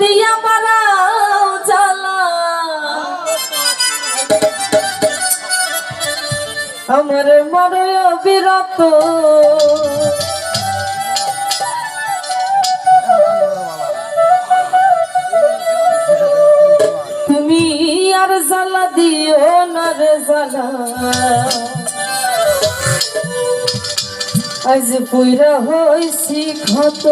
দিয়া বাড়াও জ্বালা। আমার মরে বিরত তুমি আর জ্বালা দিও না রে জ্বালা। আজ পুইরা হইছি ক্ষত।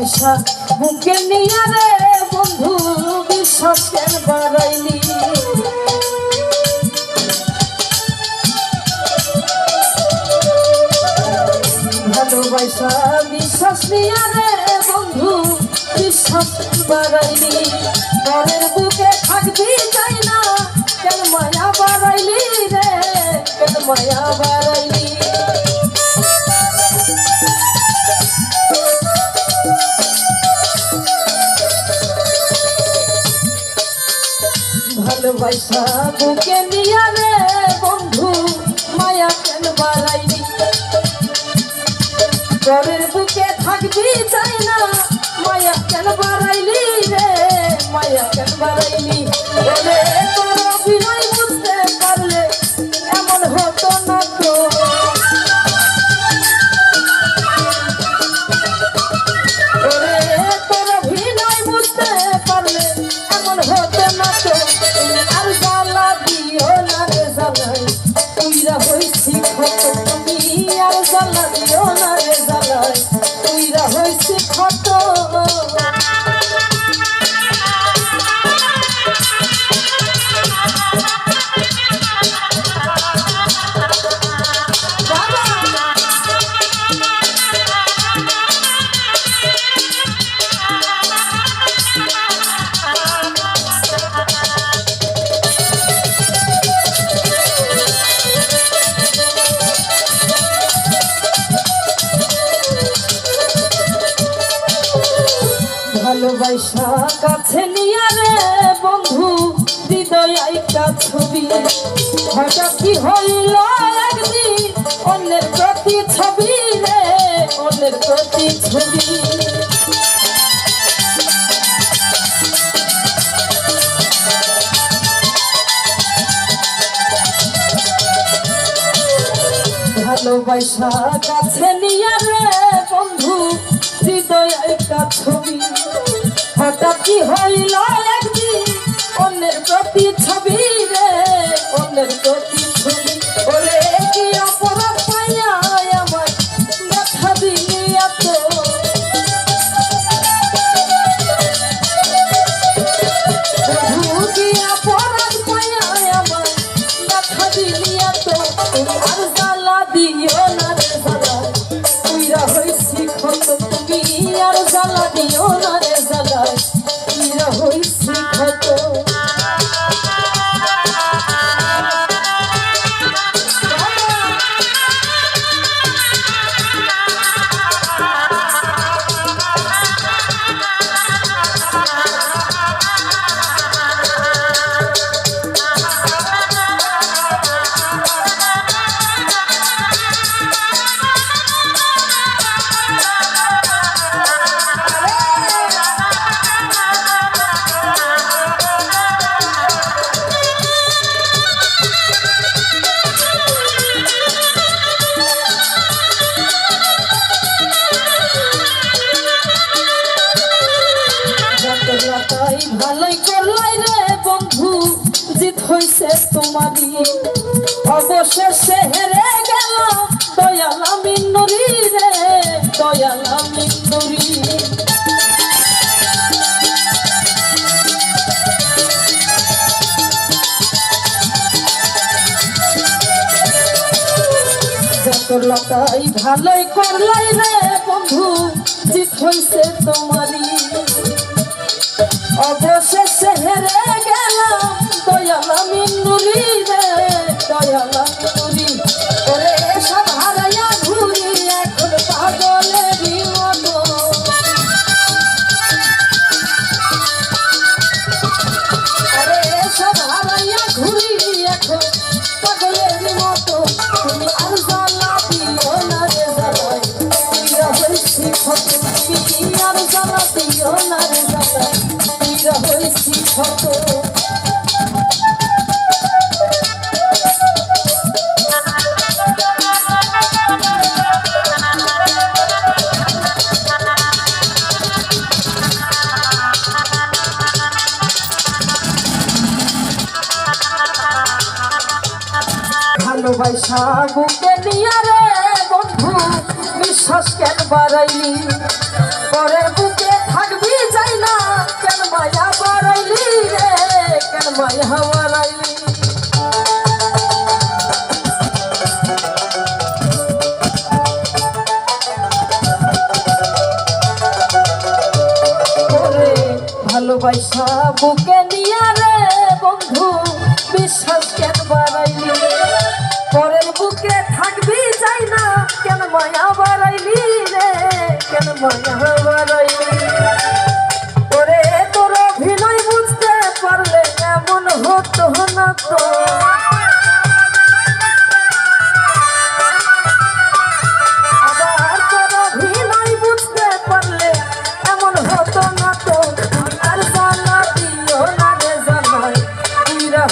ভালোবাসা বুকে নিয়ে রে বন্ধু বিশ্বাস কেন বাড়াইলি ভালোবাসা বিশ্বাস নিয়ে রে বন্ধু বিশ্বাস বাড়াইলি। ঘরের বুকে থাকবি চাই না, কেন মায়া বাড়াইলি রে, কেন মায়া বাড়াইলি? ভালোবাসা বুকে নিয়ে রে বন্ধু, মায়া কেন বাড়াইলি ঘরের বুকে থাকবি চাই না, মায়া কেন বাড়াইলি রে? মায়া কেন বাড়াইলি? হইছি ক্ষত তুমি আর জ্বালা দিও না হইছি ক্ষত। ভালোবাসা কাছে নিয়ে রে বন্ধু, হৃদয় আইকা ছবি। হঠাৎ কি হইল একদিন, অন্যের প্রতি ছবি রে, অন্যের প্রতি ছবি। ভালোবাসা কাছে নিয়ে রে বন্ধু, হৃদয় একটা ছবি। কি হইল একদিন? অন্যের প্রতি ছবি রে, অন্যের প্রতি ছবি। ওরে কি অপরাধ পাইয়া আমার ব্যথা দিলি এত? কি অপরাধ পাইয়া আমার ব্যথা দিলি এত? আর জ্বালা দিও না রে জ্বালা তুইরা হইছি ক্ষত তুমি, আর জ্বালা দিও না রে জ্বালা হইছি ক্ষত ভালোই করলাই বন্ধু, জিত হইছে তোমারই। অবশেষে হেরে গেল দয়াল আমি নুরি রে, দয়াল আমি নুরি। লতাই ভালোই করলাই রে বন্ধু, জিত হইছে তোমারই। অবশেষে হেরে গেলাম দয়াল আমি নুরি। ভালোবাসা বুকে নিয়ে রে বন্ধু বিশ্বাস কেন বাড়াইলি? পরের বুকে থাকবি যাই না, কেন মায়া বাড়াইলি রে? কেন মায়া বাড়াইলি? ভালোবাসা বুকে নিয়ে রে বন্ধু বিশ্বাস কেন বাড়াইলি? মায়া বাড়াইলি রে? কেন মায়া বাড়াইলি? ওরে, তোর অভিনয় বুঝতে পারলে এমন হতো না তো।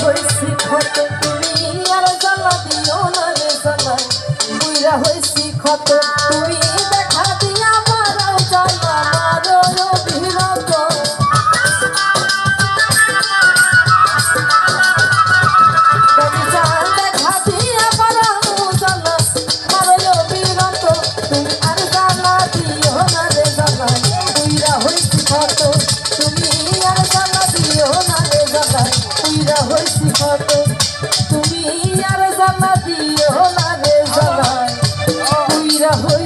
হইছি ক্ষত তুমি। আর জানা দিও না রে জানাই বুইরা হইছি ক্ষত তুমি বুইরা